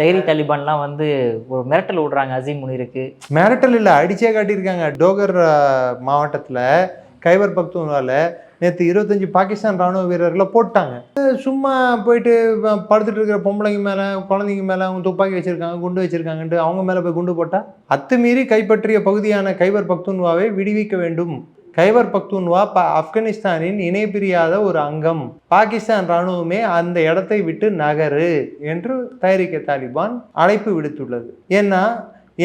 தைரி தலிபான்லாம் வந்து ஒரு மிரட்டல் விடுறாங்க அசீம் முனிருக்கு. மிரட்டல் இல்லை அடிச்சே காட்டியிருக்காங்க. டோகர் மாவட்டத்தில் கைபர் பக்தூன்வால நேற்று இருபத்தஞ்சி பாகிஸ்தான் ராணுவ வீரர்களை போட்டாங்க. சும்மா போயிட்டு படுத்துட்டு இருக்கிற பொம்பளைங்க மேலே குழந்தைங்க மேலே அவங்க துப்பாக்கி வச்சுருக்காங்க குண்டு வச்சுருக்காங்கன்ட்டு அவங்க மேலே போய் குண்டு போட்டால் அத்துமீறி கைப்பற்றிய பகுதியான கைபர் பக்தூன்வாவை விடுவிக்க வேண்டும். கைபர் பக்தூன்வா ப ஆப்கானிஸ்தானின் இணை பிரியாத ஒரு அங்கம். பாகிஸ்தான் ராணுவமே அந்த இடத்தை விட்டு நகரு என்று தயாரிக்க தாலிபான் அழைப்பு விடுத்துள்ளது. ஏன்னா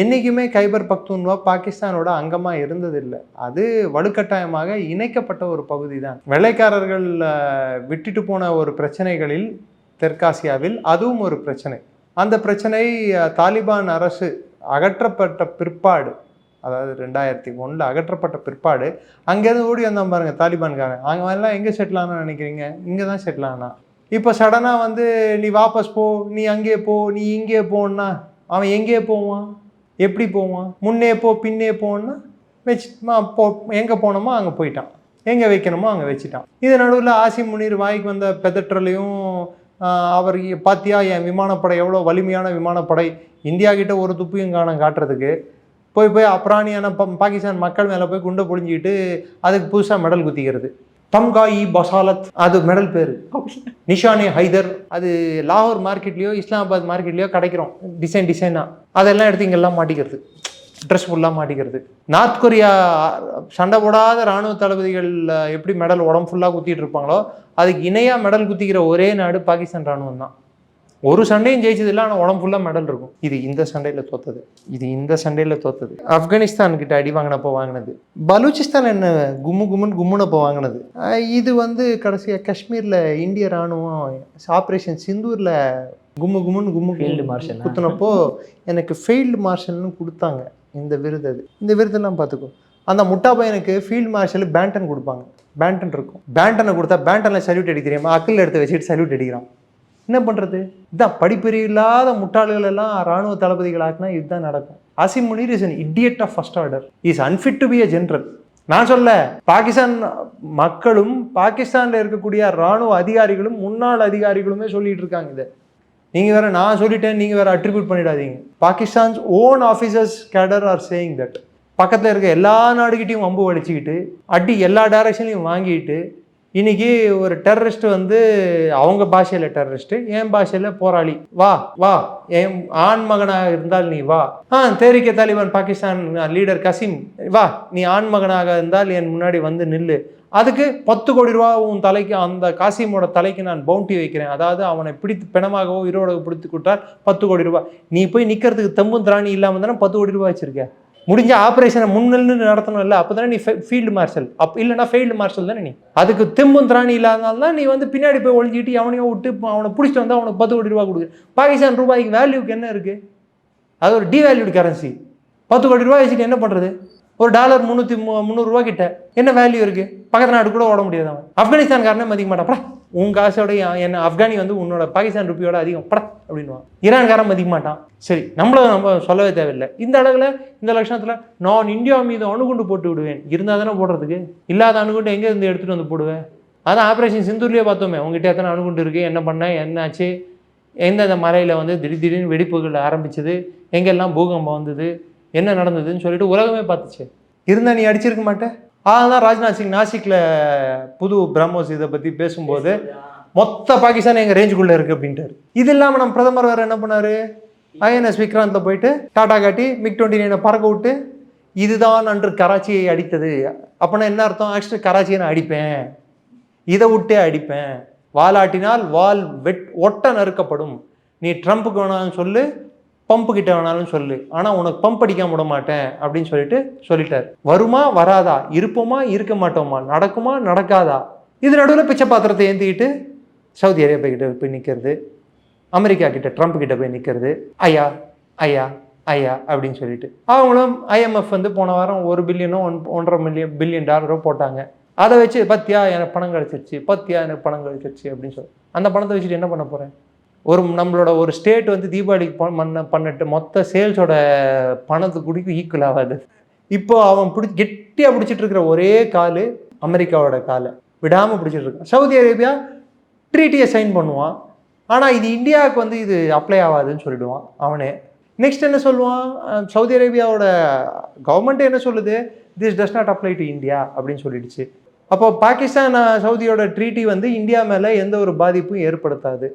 என்றைக்குமே கைபர் பக்தூன்வா பாகிஸ்தானோட அங்கமாக இருந்ததில்லை. அது வலுக்கட்டாயமாக இணைக்கப்பட்ட ஒரு பகுதி தான் வெள்ளைக்காரர்கள் விட்டுட்டு போன ஒரு பிரச்சனைகளில் தெற்காசியாவில் அதுவும் ஒரு பிரச்சனை. அந்த பிரச்சனை தாலிபான் அரசு அகற்றப்பட்ட பிற்பாடு அதாவது ரெண்டாயிரத்தி ஒன்றில் அகற்றப்பட்ட பிற்பாடு அங்கேருந்து ஓடி வந்தான் பாருங்கள் தாலிபான்காரன். அவங்க எல்லாம் எங்கே செட்டில் ஆனால் நினைக்கிறீங்க? இங்கே தான் செட்டில் ஆனால் இப்போ சடனாக வந்து நீ வாபஸ் போ நீ அங்கே போ நீ இங்கே போன்னா? அவன் எங்கே போவான்? எப்படி போவான்? முன்னே போ பின்னே போன்னா வச்சு போ எங்கே போனோமோ அங்கே போயிட்டான். எங்கே வைக்கணுமோ அங்கே வச்சுட்டான். இது நடுவில் ஆசி முனீர் வாய்க்கு வந்த பெதற்றலையும் அவர் பார்த்தியா என் விமானப்படை எவ்வளோ வலிமையான விமானப்படை? இந்தியா கிட்ட ஒரு துப்பியும் காணம் காட்டுறதுக்கு. போய் போய் அப்ராணியான பாகிஸ்தான் மக்கள் மேலே போய் குண்டை பொழிஞ்சிக்கிட்டு அதுக்கு புதுசாக மெடல் குத்திக்கிறது. தம்காயி பசாலத் அது மெடல் பேர். நிஷானே ஹைதர் அது லாகூர் மார்க்கெட்லேயோ இஸ்லாமாபாத் மார்க்கெட்லேயோ கிடைக்கிறோம். டிசைன் டிசைனாக அதெல்லாம் எடுத்து இங்கெல்லாம் மாட்டிக்கிறது. ட்ரெஸ் ஃபுல்லாக மாட்டிக்கிறது. நார்த் கொரியா சண்டை போடாத ராணுவ தளபதிகள் எப்படி மெடல் உடம்பு ஃபுல்லாக குத்திட்டு இருப்பாங்களோ அதுக்கு இணையாக மெடல் குத்திக்கிற ஒரே நாடு பாகிஸ்தான் ராணுவம் தான் ஒரு சண்டையும் ஜெயிச்சது இல்லை ஆனால் உடம்பு ஃபுல்லாக மெடல் இருக்கும். இது இந்த சண்டையில் தோத்தது. இது இந்த சண்டையில் தோத்தது. ஆப்கானிஸ்தான் கிட்ட அடி வாங்கினப்போ வாங்கினது. பலூச்சிஸ்தான் என்ன கும்மு கும்முன்னு கும்முனப்போ வாங்கினது. இது வந்து கடைசியாக காஷ்மீரில் இந்திய ராணுவம் ஆப்ரேஷன் சிந்தூரில் கும்மு கும்முன்னு கும்மு Field marshal. குத்துனப்போ எனக்கு ஃபீல்டு மார்ஷல்னு கொடுத்தாங்க. இந்த விருது அது. இந்த விருதெல்லாம் பார்த்துக்கோ. அந்த முட்டா பையனுக்கு ஃபீல்டு மார்ஷல் பேண்டன் கொடுப்பாங்க. பேண்டன் இருக்கும். பேண்டனை கொடுத்தா பேண்டனில் சல்யூட் அடிக்க தெரியாமா? அக்கில் எடுத்து வச்சுட்டு சல்யூட் அடிக்கிறான். என்ன பண்ணுறது இதுதான் படிப்பறிவு இல்லாத முட்டாள்கள் எல்லாம் ராணுவ தளபதிகளாக்குனா இதுதான் நடக்கும். Asim Munir is an idiot of first order is unfit to be a general நான் சொல்ல பாகிஸ்தான் மக்களும் பாகிஸ்தானில் இருக்கக்கூடிய ராணுவ அதிகாரிகளும் முன்னாள் அதிகாரிகளுமே சொல்லிட்டு இருக்காங்க இதை. நீங்கள் வேற நான் சொல்லிட்டேன் நீங்கள் வேற அட்ரிபியூட் பண்ணிடாதீங்க. Pakistan's own officers cadre are saying that பக்கத்தில் இருக்க எல்லா நாடுகிட்டையும் வம்பு வலிச்சுக்கிட்டு அடி எல்லா டைரக்ஷன்லையும் வாங்கிட்டு இன்னைக்கு ஒரு டெரரிஸ்ட் வந்து அவங்க பாஷையில் டெரரிஸ்ட் என் பாஷையில் போராளி. வா வா என் ஆண் மகனாக இருந்தால் நீ வா. ஆ தேரிக்க தாலிபான் பாகிஸ்தான் லீடர் கசிம் வா நீ ஆண் மகனாக இருந்தால் என் முன்னாடி வந்து நில்லு. அதுக்கு பத்து கோடி ரூபா உன் தலைக்கு அந்த காசிமோட தலைக்கு நான் பவுண்டி வைக்கிறேன். அதாவது அவனை பிடித்து பிணமாகவோ உயிரோட பிடித்து கொடுத்தால் பத்து கோடி ரூபா. நீ போய் நிற்கிறதுக்கு தம்பும் திராணி இல்லாமல் தானே பத்து கோடி ரூபாய் வச்சிருக்க? முடிஞ்ச ஆப்ரேஷனை முன்னின்று நடத்தணும் இல்லை அப்போ தானே நீ ஃபீல்டு மார்ஷல் அப் இல்லைனா ஃபீல்டு மார்ஷல் தானே நீ. அதுக்கு தெம்பும் திராணி இல்லாதனால தான் நீ வந்து பின்னாடி போய் ஒழிஞ்சிக்கிட்டு அவனையோ விட்டு அவனை பிடிச்சிட்டு வந்தால் அவனுக்கு பத்து கோடி ரூபா கொடுக்குது பாகிஸ்தான் ரூபாய்க்கு வேல்யூக்கு என்ன இருக்குது அது ஒரு டிவேல்யூடு கரன்சி பத்து கோடி ரூபாய் வச்சுட்டு என்ன பண்ணுறது ஒரு டாலர் முந்நூற்றி மு முந்நூறுரூவா கிட்ட என்ன வேல்யூ இருக்குது பக்கத்து நாடு கூட ஓட முடியாது அவன். ஆப்கானிஸ்தான்காரனே மதிக்க மாட்டான்ப்பா உன் காசோட என்ன ஆப்கானி வந்து உன்னோட பாகிஸ்தான் ருப்பியோட அதிகம். பட அப்படின்வான் ஈரான்காரன் மதிக்க மாட்டான் சரி நம்மள நம்ம சொல்லவே தேவையில்லை. இந்த அளவில் இந்த லட்சணத்தில் நான் இந்தியா மீது அணுகுண்டு போட்டு விடுவேன். இருந்தால் தானே போடுறதுக்கு? இல்லாத அணுகுண்டு எங்கே இருந்து எடுத்துகிட்டு வந்து போடுவேன் அதான் ஆப்ரேஷன் சிந்தூர்லேயே பார்த்தோமே உங்ககிட்ட எத்தனை அணுகுண்டு இருக்குது என்ன பண்ண என்னாச்சு? எந்தெந்த மலையில் வந்து திடீர் திடீர்னு வெடிப்புகள் ஆரம்பிச்சது எங்கெல்லாம் பூகம்பம் வந்தது என்ன நடந்ததுன்னு சொல்லிட்டு உலகமே பார்த்துச்சு. இருந்தால் நீ அடிச்சிருக்க மாட்டேன் அதான் ராஜ்நாத் சிங் நாசிக்கில் புது பிரம்மோஸ் இதை பற்றி பேசும்போது மொத்த பாகிஸ்தான் எங்கள் ரேஞ்சுக்குள்ளே இருக்குது அப்படின்ட்டாரு. இது இல்லாமல் நம்ம பிரதமர் வேறு என்ன பண்ணாரு? ஐஎன்எஸ் விக்ராந்தில் போயிட்டு டாடா காட்டி மிக் டுவெண்ட்டி நைனை பறக்க விட்டு இதுதான் அன்று கராச்சியை அடித்தது. அப்போனா என்ன அர்த்தம்? ஆக்சுவலி கராச்சியை நான் அடிப்பேன். இதை விட்டே அடிப்பேன். வாலாட்டினால் வால் வெட் ஒட்ட நறுக்கப்படும். நீ ட்ரம்ப்புக்கு வேணாலும் சொல்லு பம்பு கிட்ட வேணாலும் சொல்லு. ஆனால் உனக்கு பம்ப் அடிக்காம விட மாட்டேன் அப்படின்னு சொல்லிட்டு சொல்லிட்டார். வருமா வராதா? இருப்போமா இருக்க மாட்டோமா? நடக்குமா நடக்காதா? இது நடுவில் பிச்சை பாத்திரத்தை ஏந்திக்கிட்டு சவுதி அரேபியா கிட்ட போய் நிற்கிறது அமெரிக்கா கிட்ட ட்ரம்ப் கிட்ட போய் நிற்கிறது ஐயா ஐயா ஐயா அப்படின்னு சொல்லிட்டு. அவங்களும் ஐஎம்எஃப் வந்து போன வாரம் ஒரு பில்லியனோ ஒன் ஒன்றரை மில்லியன் பில்லியன் டாலரோ போட்டாங்க. அதை வச்சு பத்தியா எனக்கு பணம் கிடச்சிருச்சு பத்தியா எனக்கு பணம் கிடைச்சிருச்சு அப்படின்னு சொல்லி. அந்த பணத்தை வச்சுட்டு என்ன பண்ண போகிறேன் ஒரு நம்மளோட ஒரு ஸ்டேட் வந்து தீபாவளிக்கு பண்ண பண்ணிட்டு மொத்த சேல்ஸோட பணத்துக்குடிக்கும் ஈக்குவல் ஆகாது. இப்போ அவன் பிடிச்சி கெட்டியாக பிடிச்சிட்டு இருக்கிற ஒரே கால் அமெரிக்காவோட காலை. விடாமல் பிடிச்சிட்டு இருக்கான் சவுதி அரேபியா ட்ரீட்டியை சைன் பண்ணுவான். ஆனால் இது இந்தியாவுக்கு வந்து இது அப்ளை ஆகாதுன்னு சொல்லிடுவான் அவனே. நெக்ஸ்ட் என்ன சொல்லுவான்? சவுதி அரேபியாவோட கவர்மெண்ட் என்ன சொல்லுது? This does not apply to India அப்படின்னு சொல்லிடுச்சு. அப்போ பாகிஸ்தான் சவுதியோட ட்ரீட்டி வந்து இந்தியா மேலே எந்த ஒரு பாதிப்பும் ஏற்படுத்தாது.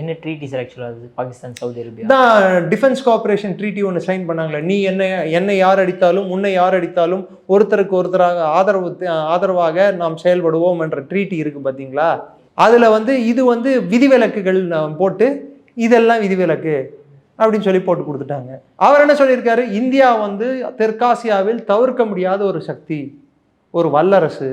என்ன ட்ரீட்டி சார் ஆக்சுவலாக அது? Pakistan Saudi Arabia? தான் டிஃபென்ஸ் கோஆபரேஷன் ட்ரீட்டி ஒன்று சைன் பண்ணாங்களே. நீ என்ன என்னை யார் அடித்தாலும் உன்னை யார் அடித்தாலும் ஒருத்தருக்கு ஒருத்தராக ஆதரவு ஆதரவாக நாம் செயல்படுவோம் என்ற ட்ரீட்டி இருக்கு பார்த்தீங்களா அதில் வந்து இது வந்து விதிவிலக்குகள் போட்டு இதெல்லாம் விதிவிலக்கு அப்படின்னு சொல்லி போட்டு கொடுத்துட்டாங்க. அவர் என்ன சொல்லியிருக்காரு? இந்தியா வந்து தெற்காசியாவில் தவிர்க்க முடியாத ஒரு சக்தி ஒரு வல்லரசு.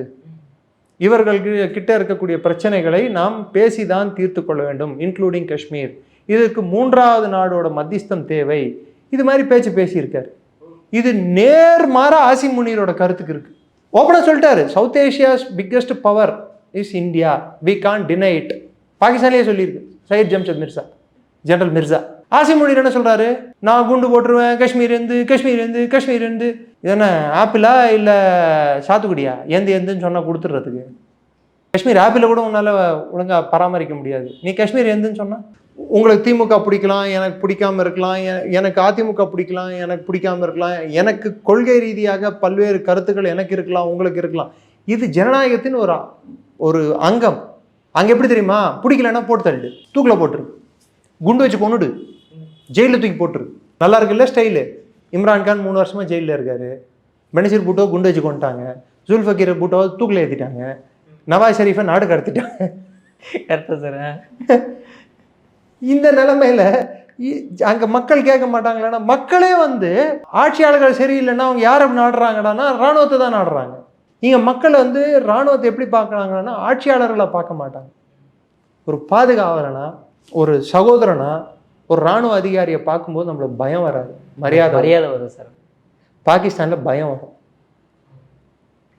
இவர்கள் கிட்ட இருக்கக்கூடிய பிரச்சனைகளை நாம் பேசிதான் தீர்த்து கொள்ள வேண்டும் இன்க்ளூடிங் காஷ்மீர் இதற்கு மூன்றாவது நாடோட மத்தியஸ்தம் தேவை. இது மாதிரி பேச்சு பேசியிருக்கார். இது நேர்மாற ஆசிம் முனீரோட கருத்துக்கு இருக்கு. ஓப்பனாக சொல்லிட்டாரு South Asia's biggest power is India we can deny it பாகிஸ்தான்லேயே சொல்லியிருக்கு சையத் ஜம்ஷத் மிர்சா ஜெனரல் மிர்சா ஆசிம் முனீர் என்ன சொல்றாரு? நான் குண்டு போட்டுருவேன் காஷ்மீர் இருந்து காஷ்மீர் இருந்து காஷ்மீர் இருந்து. இது என்ன ஆப்பிளா இல்லை சாத்துக்குடியா? ஏந்து ஏந்துன்னு சொன்னால் கொடுத்துட்றதுக்கு. காஷ்மீர் ஆப்பிளை கூட உன்னால் ஒழுங்காக பராமரிக்க முடியாது. நீ காஷ்மீர் எந்துன்னு சொன்னால் உங்களுக்கு திமுக பிடிக்கலாம் எனக்கு பிடிக்காம இருக்கலாம் எ- எனக்கு அதிமுக பிடிக்கலாம் எனக்கு பிடிக்காம இருக்கலாம் எனக்கு கொள்கை ரீதியாக பல்வேறு கருத்துக்கள் எனக்கு இருக்கலாம் உங்களுக்கு இருக்கலாம். இது ஜனநாயகத்தின் ஒரு ஒரு அங்கம். அங்கே எப்படி தெரியுமா? பிடிக்கலன்னா போட்டு தள்ளிடு. தூக்கில் போட்டுரு. குண்டு வச்சு கொண்டுடு ஜெயிலில் தூக்கி போட்டுரு. நல்லா இருக்குல்ல ஸ்டைலு இம்ரான்கான் மூணு வருஷமா ஜெயிலில் இருக்காரு. பெனசீர் பூட்டோ குண்டு வச்சு கொண்டுட்டாங்க ஜுல்ஃபக்கீர் பூட்டோவை தூக்கில் ஏற்றிட்டாங்க நவாஸ் ஷெரீஃபை நாடு கடத்திட்டாங்க. கரெக்டாக சார் இந்த நிலைமையில அங்க மக்கள் கேட்க மாட்டாங்களா மக்களே வந்து ஆட்சியாளர்கள் சரியில்லைன்னா அவங்க யாரை நாடுறாங்கடான்னா ராணுவத்தை தான் நாடுறாங்க. இங்க மக்கள் வந்து ராணுவத்தை எப்படி பார்க்கறாங்கன்னா ஆட்சியாளர்களை பார்க்க மாட்டாங்க. ஒரு பாதுகாவலனா ஒரு சகோதரனா ஒரு ராணுவ அதிகாரியை பார்க்கும்போது நம்மளுக்கு பயம் வராது. மரியாதை. மரியாதை வரும் சார். பாகிஸ்தான்ல பயம் வரும்.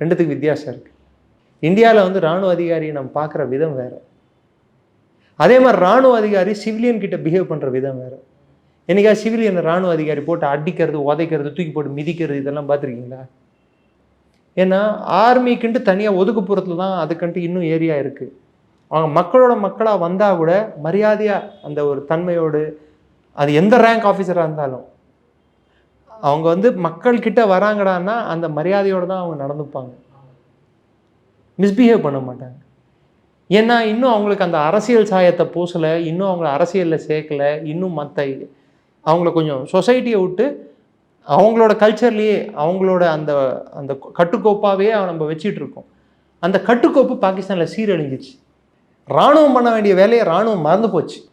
ரெண்டுத்துக்கு வித்தியாசம் இருக்கு. இந்தியாவில் வந்து ராணுவ அதிகாரியை நம்ம பார்க்குற விதம் வேற. அதே மாதிரி ராணுவ அதிகாரி சிவிலியன் கிட்ட பிஹேவ் பண்ணுற விதம் வேற. என்னைக்கா சிவிலியன் ராணுவ அதிகாரி போட்டு அடிக்கிறது உதைக்கிறது தூக்கி போட்டு மிதிக்கிறது இதெல்லாம் பார்த்துருக்கீங்களா? ஏன்னா ஆர்மிக்குன்ட்டு தனியாக ஒதுக்குப்புறத்தில் தான் அதுக்குன்ட்டு இன்னும் ஏரியா இருக்குது அவங்க மக்களோட மக்களாக வந்தால் கூட மரியாதையாக அந்த ஒரு தன்மையோடு அது எந்த ரேங்க் ஆஃபீஸராக இருந்தாலும். அவங்க வந்து மக்கள்கிட்ட வராங்கடான்னா அந்த மரியாதையோடு தான் அவங்க நடந்துப்பாங்க. மிஸ்பிஹேவ் பண்ண மாட்டாங்க. ஏன்னா இன்னும் அவங்களுக்கு அந்த அரசியல் சாயத்தை பூசலை இன்னும் அவங்கள அரசியலில் சேர்க்கல இன்னும் மற்ற அவங்கள கொஞ்சம் சொசைட்டியை விட்டு அவங்களோட கல்ச்சர்லேயே அவங்களோட அந்த அந்த கட்டுக்கோப்பாகவே நம்ம வச்சிட்ருக்கோம் அந்த கட்டுக்கோப்பு பாகிஸ்தானில் சீரழிஞ்சிச்சு ராணுவம் பண்ண வேண்டிய வேலையை ராணுவம் மறந்து போச்சு.